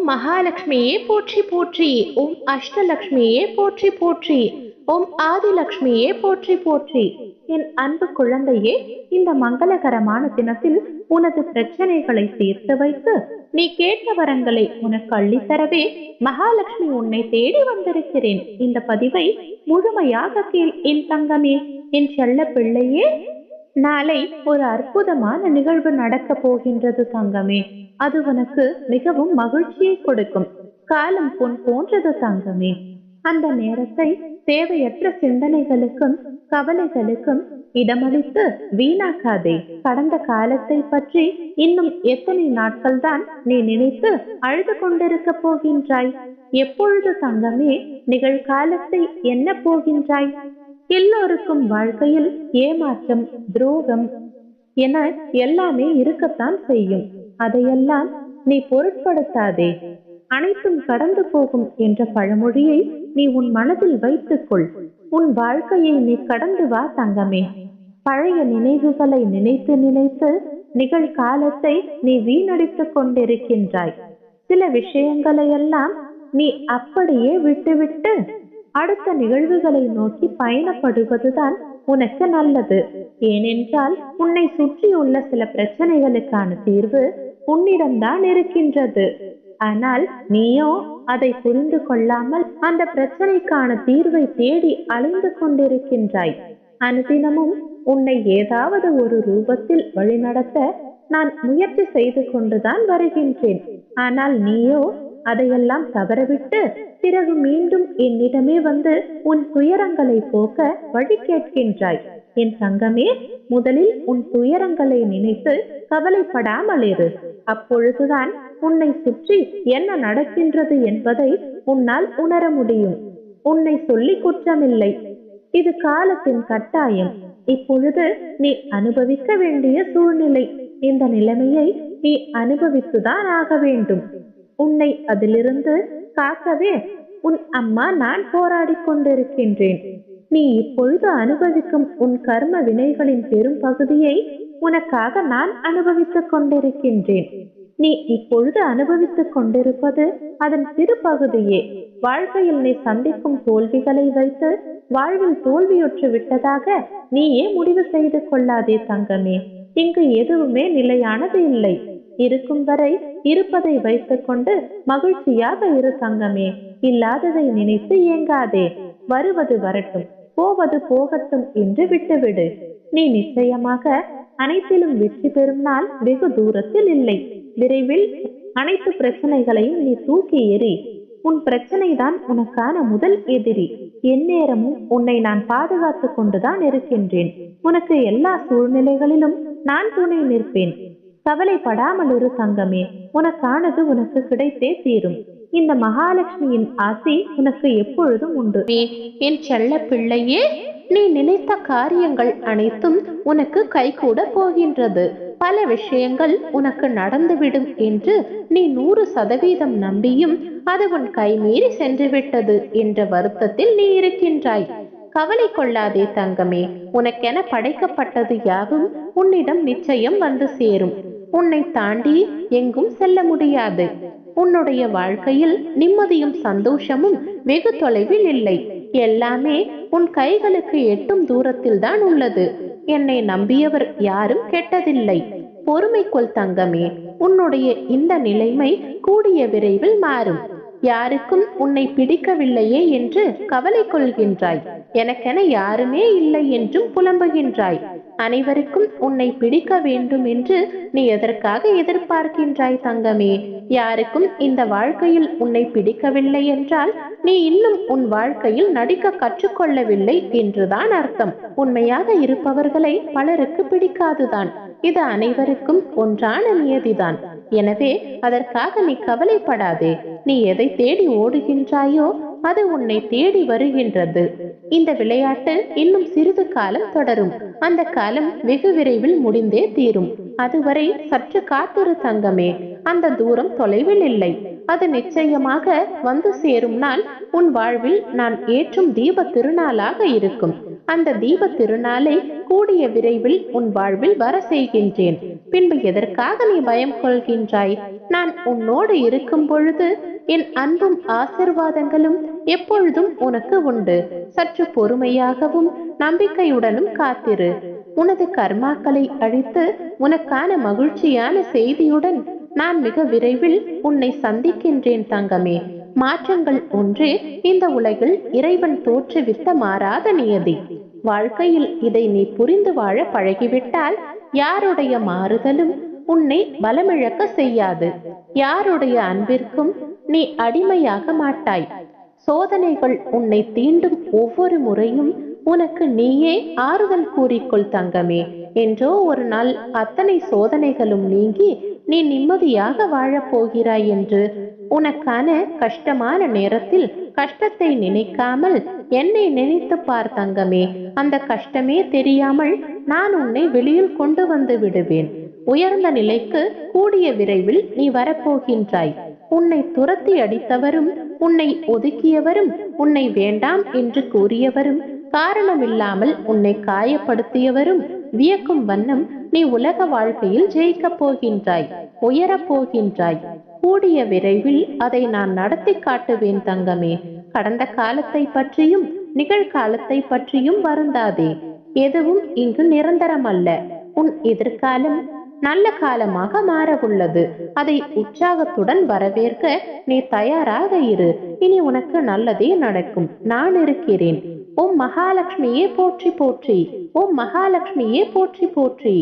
ஓம் மகாலட்சுமியே போற்றி போற்றி. ஓம் அஷ்டலக்ஷ்மியே போற்றி போற்றி. ஓம் ஆதிலக்ஷ்மியே போற்றி போற்றி. என் அன்பு குழந்தையே இந்த மங்களகரமான தினத்தில் உனது பிரச்சனைகளை தீர்த்து வைத்து நீ கேட்ட வரங்களை உனக்கு அள்ளித்தரவே மகாலட்சுமி உன்னை தேடி வந்திருக்கிறேன். இந்த பதிவை முழுமையாக கேள் என் தங்கமே. என் செல்ல பிள்ளையே நாளை ஒரு அற்புதமான நிகழ்வு நடக்க போகின்றது தங்கமே. அது உனக்கு மிகவும் மகிழ்ச்சியை கொடுக்கும். காலம் பொன் போன்றது தங்கமே. அந்த நேரத்தை தேவையற்ற சிந்தனைகளுக்கும் கவலைகளுக்கும் இடமளித்து வீணாக்காதே. கடந்த காலத்தை பற்றி இன்னும் எத்தனை நாட்கள் தான் நீ நினைத்து அழுது கொண்டிருக்க போகின்றாய்? எப்பொழுது தங்கமே நிகழ்காலத்தை என்ன போகின்றாய்? எல்லோருக்கும் வாழ்க்கையில் ஏமாற்றம் துரோகம் என எல்லாமே இருக்கத்தான் செய்யும். அதையெல்லாம் நீ பொருட்படுத்தாதே. அனைத்தும் கடந்து போகும் என்ற பழமொழியை நீ உன் மனதில் வைத்துக்கொள். உன் வாழ்க்கையை நீ கடந்து வா தங்கமே. பழைய நினைவுகளை நினைத்து நினைத்து நிகழ்காலத்தை நீ வீணடித்துக் கொண்டிருக்கின்றாய். சில விஷயங்களையெல்லாம் நீ அப்படியே விட்டுவிட்டு அடுத்த நிகழ்வுகளை நோக்கி பயணப்படுவதுதான் உனக்கு நல்லது. ஏனென்றால் உன்னை சுற்றியுள்ள சில பிரச்சனைகளுக்கான தீர்வு உன்னிடம்தான் இருக்கின்றது. ஆனால் நீயோ அதை புரிந்து கொள்ளாமல் அந்த பிரச்சனைக்கான தீர்வை தேடி அலைந்து கொண்டிருக்கின்றாய். அனுதினமும் உன்னை ஏதாவது ஒரு ரூபத்தில் வழிநடத்த நான் முயற்சி செய்து கொண்டுதான் வருகின்றேன். ஆனால் நீயோ அதையெல்லாம் தவறவிட்டு பிறகு மீண்டும் என்னிடமே வந்து உன் துயரங்களை போக்க வழி கேட்கின்றாய். என் தங்கமே முதலில் உன் துயரங்களை நினைத்து கவலைப்படாமல் இரு அப்பொழுதுதான் உன்னை சுற்றி என்ன நடக்கின்றது என்பதை உன்னால் உணர முடியும். உன்னை சொல்லி குற்றமில்லை. இது காலத்தின் கட்டாயம். இப்பொழுது நீ அனுபவிக்க வேண்டிய சூழ்நிலை. இந்த நிலைமையை நீ அனுபவித்துதான் ஆக வேண்டும். உன்னை அதிலிருந்து காக்கவே உன் அம்மா நான் போராடி கொண்டிருக்கின்றேன். நீ இப்பொழுது அனுபவிக்கும் உன் கர்ம வினைகளின் பெரும் பகுதியை உனக்காக நான் அனுபவித்துக் கொண்டிருக்கின்றேன். நீ இப்பொழுது அனுபவித்துக் கொண்டிருப்பது அதன் சிறு பகுதியே. வாழ்க்கையில் நீ சந்திக்கும் தோல்விகளை வைத்து வாழ்வில் தோல்வியுற்று விட்டதாக நீயே முடிவு செய்து கொள்ளாதே தங்கமே. இங்கு எதுவுமே நிலையானது இல்லை. இருக்கும் வரை இருப்பதை வைத்துக்கொண்டு மகிழ்ச்சியாக இரு தங்கமே. இல்லாததை நினைத்து ஏங்காதே. வருவது வரட்டும் போவது போகட்டும் என்று விட்டுவிடு. நீ நிச்சயமாக அனைத்திலும் வெற்றி பெறும் நாள் வெகு தூரத்தில் இல்லை. விரைவில் அனைத்து பிரச்சனைகளையும் நீ தூக்கி எறி உன் பிரச்சனை தான் உனக்கான முதல் எதிரி. எந்நேரமும் உன்னை நான் பாதுகாத்து கொண்டுதான் இருக்கின்றேன். உனக்கு எல்லா சூழ்நிலைகளிலும் நான் துணை நிற்பேன். கவலைப்படாமல் இரு தங்கமே உனக்கானது உனக்கு கிடைத்தே தீரும். இந்த மகாலட்சுமியின் ஆசை உனக்கு எப்பொழுதும் உண்டு. என் செல்ல பிள்ளையே நீ நினைத்த காரியங்கள் அனைத்தும் உனக்கு கைகூட போகின்றது. பல விஷயங்கள் உனக்கு நடந்துவிடும் என்று நீ நூறு சதவீதம் நம்பியும் அது உன் கைமீறி சென்று விட்டது என்ற வருத்தத்தில் நீ இருக்கின்றாய். கவலை கொள்ளாதே தங்கமே உனக்கென படைக்கப்பட்டது யாவும் உன்னிடம் நிச்சயம் வந்து சேரும். உன்னை தாண்டி எங்கும் செல்ல முடியாது. உன்னுடைய வாழ்க்கையில் நிம்மதியும் சந்தோஷமும் வெகு தொலைவில் இல்லை. எல்லாமே உன் கைகளுக்கு எட்டும் தூரத்தில் தான் உள்ளது. என்னை நம்பியவர் யாரும் கெட்டதில்லை. பொறுமைக்குள் தங்கமே. உன்னுடைய இந்த நிலைமை கூடிய விரைவில் மாறும். யாருக்கும் உன்னை பிடிக்கவில்லையே என்று கவலை கொள்கின்றாய். எனக்கென யாருமே இல்லை என்றும் புலம்புகின்றாய். அனைவருக்கும் உன்னை பிடிக்க வேண்டும் என்று நீ எதற்காக எதிர்பார்க்கின்றாய் தங்கமே? யாருக்கும் இந்த வாழ்க்கையில் உன்னை பிடிக்கவில்லை என்றால் நீ இன்னும் உன் வாழ்க்கையில் நடிக்க கற்றுக்கொள்ளவில்லை என்றுதான் அர்த்தம். உண்மையாக இருப்பவர்களை பலருக்கு பிடிக்காதுதான். இது அனைவருக்கும் ஒன்றான நியதிதான். எனவே அதற்காக நீ கவலைப்படாதே. நீ எதை தேடி ஓடுகின்றாயோ அது உன்னை தேடி வருகின்றது. இந்த விளையாட்டு இன்னும் சிறிது காலம் தொடரும். அந்த காலம் வெகு விரைவில் முடிந்தே தீரும். அதுவரை சற்று காத்திரு தங்கமே. அந்த தூரம் தொலைவில் இல்லை. அது நிச்சயமாக வந்து சேரும் நாள். உன் வாழ்வில் நான் ஏற்றும் தீப திருநாளாக இருக்கும். அந்த தீப திருநாளை கூடிய விரைவில் உன் வாழ்வில் வர செய்கின்றேன். பின்பு எதற்காக நீ பயம் கொள்கின்றாய்? நான் உன்னோடு இருக்கும் பொழுது என் அன்பும் ஆசிர்வாதங்களும் எப்பொழுதும் உனக்கு உண்டு. சற்று பொறுமையாகவும் நம்பிக்கையுடனும் காத்திரு. உனது கர்மாக்களை அழித்து உனக்கான மகிழ்ச்சியான செய்தியுடன் நான் மிக விரைவில் உன்னை சந்திக்கின்றேன் தங்கமே. மாற்றங்கள் ஒன்றே இந்த உலகில் இறைவன் தோற்றுவித்த மாறாத நியதி. வாழ்க்கையில் இதை நீ புரிந்து வாழ பழகிவிட்டால் யாருடைய மாறுதலும் உன்னை பலமிழக்க செய்யாது. யாருடைய அன்பிற்கும் நீ அடிமையாக மாட்டாய். சோதனைகள் உன்னை தீண்டும் ஒவ்வொரு முறையும் உனக்கு நீயே ஆறுதல் கூறிக்கொள் தங்கமே. என்றோ ஒரு நாள் அத்தனை சோதனைகளும் நீங்கி நீ நிம்மதியாக வாழப் போகிறாய் என்று உனக்கான கஷ்டமான நேரத்தில் கஷ்டத்தை நினைக்காமல் என்னை நினைத்து பார் தங்கமே. அந்த கஷ்டமே தெரியாமல் நான் உன்னை வெளியில் கொண்டு வந்து விடுவேன். உயர்ந்த நிலைக்கு கூடிய விரைவில் நீ வரப்போகின்றாய். உன்னை துரத்தி அடித்தவரும் உன்னை ஒதுக்கியவரும் உன்னை வேண்டாம் என்று கூறியவரும் காரணமில்லாமல் உன்னை காயப்படுத்தியவரும் வியக்கும் வண்ணம் நீ உலக வாழ்க்கையில் ஜெயிக்கப் போகின்றாய் உயரப் போகின்றாய். கூடிய விரைவில் அதை நான் நடத்தி காட்டுவேன் தங்கமே. கடந்த காலத்தை பற்றியும் நிகழ்காலத்தை பற்றியும் வருந்தாதே. எதுவும் இங்கு நிரந்தரமல்ல. உன் எதிர்காலம் நல்ல காலமாக மாற உள்ளது அதை உற்சாகத்துடன் வரவேற்க நீ தயாராக இரு. இனி உனக்கு நல்லதே நடக்கும். நான் இருக்கிறேன். ஓம் மகாலட்சுமியே போற்றி போற்றி. ஓம் மகாலட்சுமியே போற்றி போற்றி.